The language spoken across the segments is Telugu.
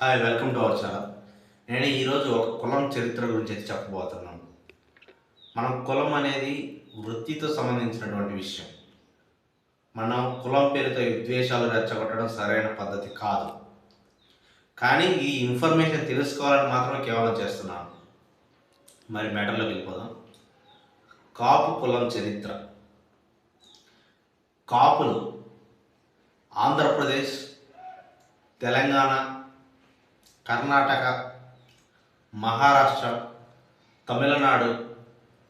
Hi welcome to our channel నేను ఈరోజు ఒక కులం చరిత్ర గురించి అయితే చెప్పబోతున్నాను. మనం కులం అనేది వృత్తితో సంబంధించినటువంటి విషయం. మనం కులం పేరుతో విద్వేషాలు రెచ్చగొట్టడం సరైన పద్ధతి కాదు. కానీ ఈ ఇన్ఫర్మేషన్ తెలుసుకోవాలని మాత్రమే కేవలం చేస్తున్నాను. మరి మ్యాటర్లోకి వెళ్ళిపోదాం. కాపు కులం చరిత్ర. కాపులు ఆంధ్రప్రదేశ్ తెలంగాణ కర్ణాటక మహారాష్ట్ర తమిళనాడు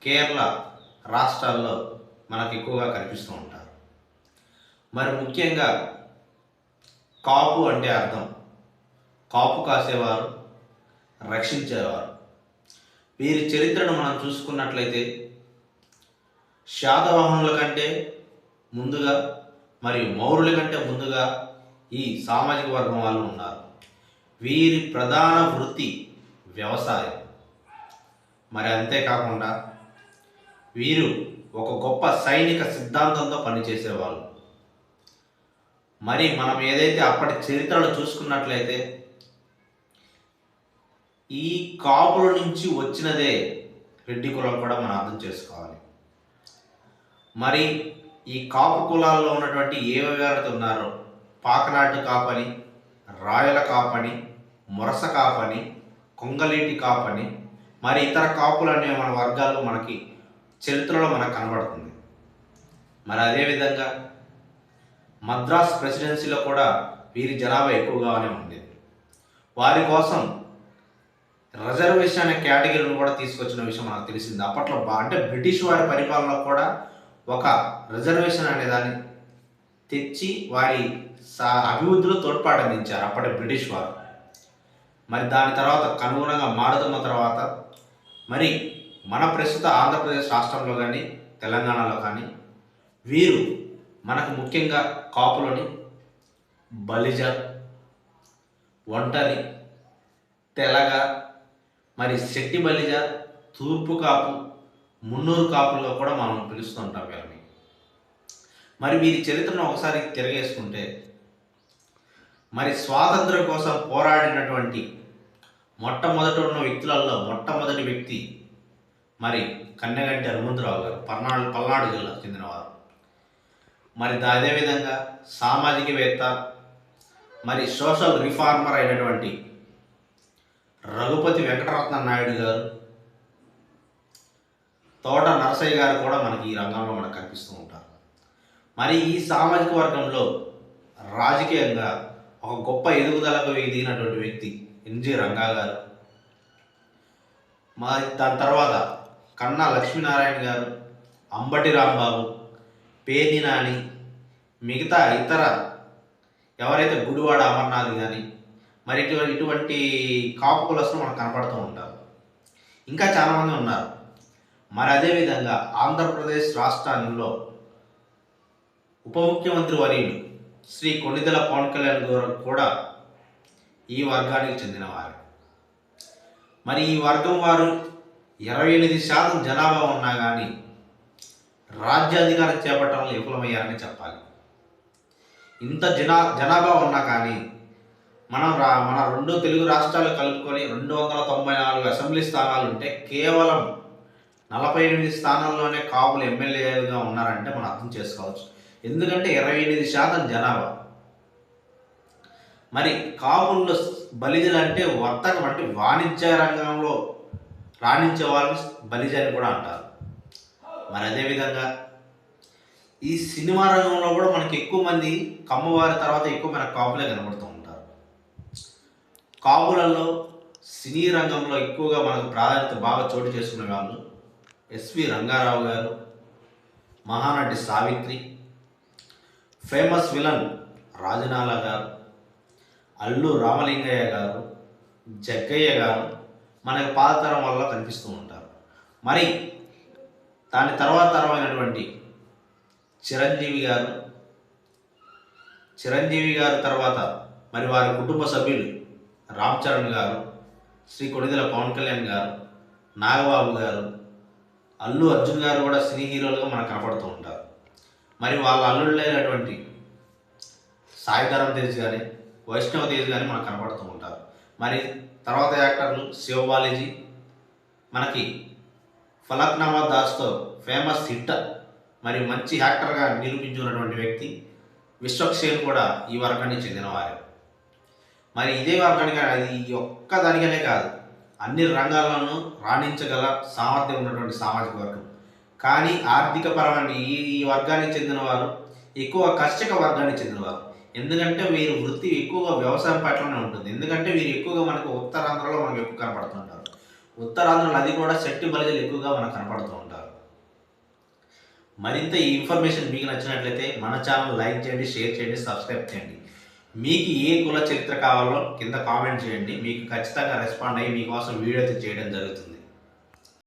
కేరళ రాష్ట్రాల్లో మనకు ఎక్కువగా కనిపిస్తూ ఉంటారు. మరి ముఖ్యంగా కాపు అంటే అర్థం. కాపు కాసేవారు రక్షించేవారు. వీరి చరిత్రను మనం చూసుకున్నట్లయితే శాతవాహనుల కంటే ముందుగా మరియు మౌరుల కంటే ముందుగా ఈ సామాజిక వర్గం వాళ్ళు ఉన్నారు. వీరి ప్రధాన వృత్తి వ్యవసాయం. మరి అంతేకాకుండా వీరు ఒక గొప్ప సైనిక సిద్ధాంతంతో పనిచేసేవాళ్ళు. మరి మనం ఏదైతే అప్పటి చరిత్రలో చూసుకున్నట్లయితే ఈ కాపుల నుంచి వచ్చినదే రెడ్డి కులం కూడా మనం అర్థం చేసుకోవాలి. మరి ఈ కాపు కులాల్లో ఉన్నటువంటి ఏ వివరత ఉన్నారో పాకనాటి కాపని రాయల కాపని మురస కాపని కొంగలేటి కాపని మరి ఇతర కాపులు అనే మన వర్గాలు మనకి చరిత్రలో మనకు కనబడుతుంది. మరి అదేవిధంగా మద్రాస్ ప్రెసిడెన్సీలో కూడా వీరి జనాభా ఎక్కువగానే ఉండేది. వారి కోసం రిజర్వేషన్ అనే కేటగిరీని కూడా తీసుకొచ్చిన విషయం మనకు తెలిసింది. అప్పట్లో బా- అంటే బ్రిటిష్ వారి పరిపాలనలో కూడా ఒక రిజర్వేషన్ అనే దాన్ని తెచ్చి వారి సా అభివృద్ధిలో తోడ్పాటు అందించారు అప్పటి బ్రిటిష్ వారు. మరి దాని తర్వాత కనుగుణంగా మారుతున్న తర్వాత మరి మన ప్రస్తుత ఆంధ్రప్రదేశ్ రాష్ట్రంలో కానీ తెలంగాణలో కానీ వీరు మనకు ముఖ్యంగా కాపులని బలిజ ఒంటరి తెలగ మరి శక్తి బలిజ తూర్పు కాపు మున్నూరు కాపులుగా కూడా మనం పిలుస్తుంటాం వీళ్ళని మరి వీరి చరిత్రను ఒకసారి తిరగేసుకుంటే మరి స్వాతంత్రం కోసం పోరాడినటువంటి మొట్టమొదట ఉన్న వ్యక్తులలో మొట్టమొదటి వ్యక్తి మరి కన్నెగంటి హనుమంతరావు గారు పల్నాడు పల్నాడు జిల్లాకు చెందినవారు మరి అదేవిధంగా సామాజికవేత్త మరి సోషల్ రిఫార్మర్ అయినటువంటి రఘుపతి వెంకటరత్న నాయుడు గారు తోట నరసయ్య గారు కూడా మనకి ఈ రంగంలో మనకు కనిపిస్తూ ఉంటారు. మరి ఈ సామాజిక వర్గంలో రాజకీయంగా ఒక గొప్ప ఎదుగుదలకు ఎదిగినటువంటి వ్యక్తి ఎన్జి రంగా గారు. మా దాని తర్వాత కన్నా లక్ష్మీనారాయణ గారు అంబటి రాంబాబు పేది నాని మిగతా ఇతర ఎవరైతే గుడివాడ అమర్నాథ్ కానీ మరి ఇటువంటి ఇటువంటి కాపు కులస్తులు మనకు కనపడుతూ ఉంటారు. ఇంకా చాలామంది ఉన్నారు. మరి అదేవిధంగా ఆంధ్రప్రదేశ్ రాష్ట్రంలో ఉప ముఖ్యమంత్రి వర్యులు శ్రీ కొణిదెల పవన్ కళ్యాణ్ గారు కూడా ఈ వర్గానికి చెందినవారు. మరి ఈ వర్గం వారు ఇరవై ఎనిమిది శాతం జనాభా ఉన్నా కానీ రాజ్యాధికారం చేపట్టడంలో విఫలమయ్యారని చెప్పాలి. ఇంత జనా జనాభా ఉన్నా కానీ మనం రా మన రెండు తెలుగు రాష్ట్రాలు కలుపుకొని రెండు వందల తొంభై నాలుగు అసెంబ్లీ స్థానాలు ఉంటే కేవలం నలభై ఎనిమిది స్థానాల్లోనే కాపులు ఎమ్మెల్యేలుగా ఉన్నారంటే మనం అర్థం చేసుకోవచ్చు. ఎందుకంటే ఇరవై ఎనిమిది శాతం జనాభా. మరి కాపుల్లో బలిజలు అంటే వర్తకం అంటే వాణిజ్య రంగంలో రాణించే వాళ్ళని బలిజ అని కూడా అంటారు. మరి అదేవిధంగా ఈ సినిమా రంగంలో కూడా మనకి ఎక్కువ మంది కమ్మవారి తర్వాత ఎక్కువ మన కాపులే కనబడుతూ ఉంటారు. కాపులలో సినీ రంగంలో ఎక్కువగా మనకు ప్రాధాన్యత బాగా చోటు చేసుకునే వాళ్ళు S V Rangarao garu Mahanati Savitri famous villain Rajanala garu Allu Ramalingaiah గారు జగ్గయ్య గారు మనకి పాతతరం వల్ల కనిపిస్తూ ఉంటారు. మరి దాని తర్వాత తరమైనటువంటి చిరంజీవి గారు చిరంజీవి గారు తర్వాత మరి వారి కుటుంబ సభ్యులు రామ్ చరణ్ గారు శ్రీ కొడిదల పవన్ కళ్యాణ్ గారు నాగబాబు గారు అల్లు అర్జున్ గారు కూడా సినీ హీరోలుగా మనకు కనపడుతూ ఉంటారు. మరి వాళ్ళ అల్లుళ్ళైనటువంటి సాయిధరం తేజ్ కానీ వైష్ణవ తేజ్ కానీ మనకు కనపడుతూ ఉంటారు. మరి తర్వాత యాక్టర్లు శివబాలాజీ మనకి ఫలక్నామా దాస్తో ఫేమస్ హిట్ మరి మంచి యాక్టర్గా నిరూపించుకున్నటువంటి వ్యక్తి విశ్వక్సేన్ కూడా ఈ వర్గానికి చెందినవారే. మరి ఇదే వర్గానికి అది ఈ ఒక్క కాదు అన్ని రంగాల్లోనూ రాణించగల సామర్థ్యం ఉన్నటువంటి సామాజిక వర్గం. కానీ ఆర్థిక పరమైన ఈ ఈ వర్గానికి చెందినవారు ఎక్కువ కర్షక వర్గానికి చెందినవారు. ఎందుకంటే వీరి వృత్తి ఎక్కువగా వ్యవసాయం పట్లనే ఉంటుంది. ఎందుకంటే వీరు ఎక్కువగా మనకు ఉత్తరాంధ్రలో మనకు ఎక్కువ కనపడుతుంటారు. ఉత్తరాంధ్రలో అది కూడా శక్తి బలిజలు ఎక్కువగా మనకు కనపడుతూ ఉంటారు. మరింత ఈ ఇన్ఫర్మేషన్ మీకు నచ్చినట్లయితే మన ఛానల్ లైక్ చేయండి షేర్ చేయండి సబ్స్క్రైబ్ చేయండి. మీకు ఏ కుల చరిత్ర కావాలో కింద కామెంట్ చేయండి. మీకు ఖచ్చితంగా రెస్పాండ్ అయ్యి మీకోసం వీడియో చేయడం జరుగుతుంది.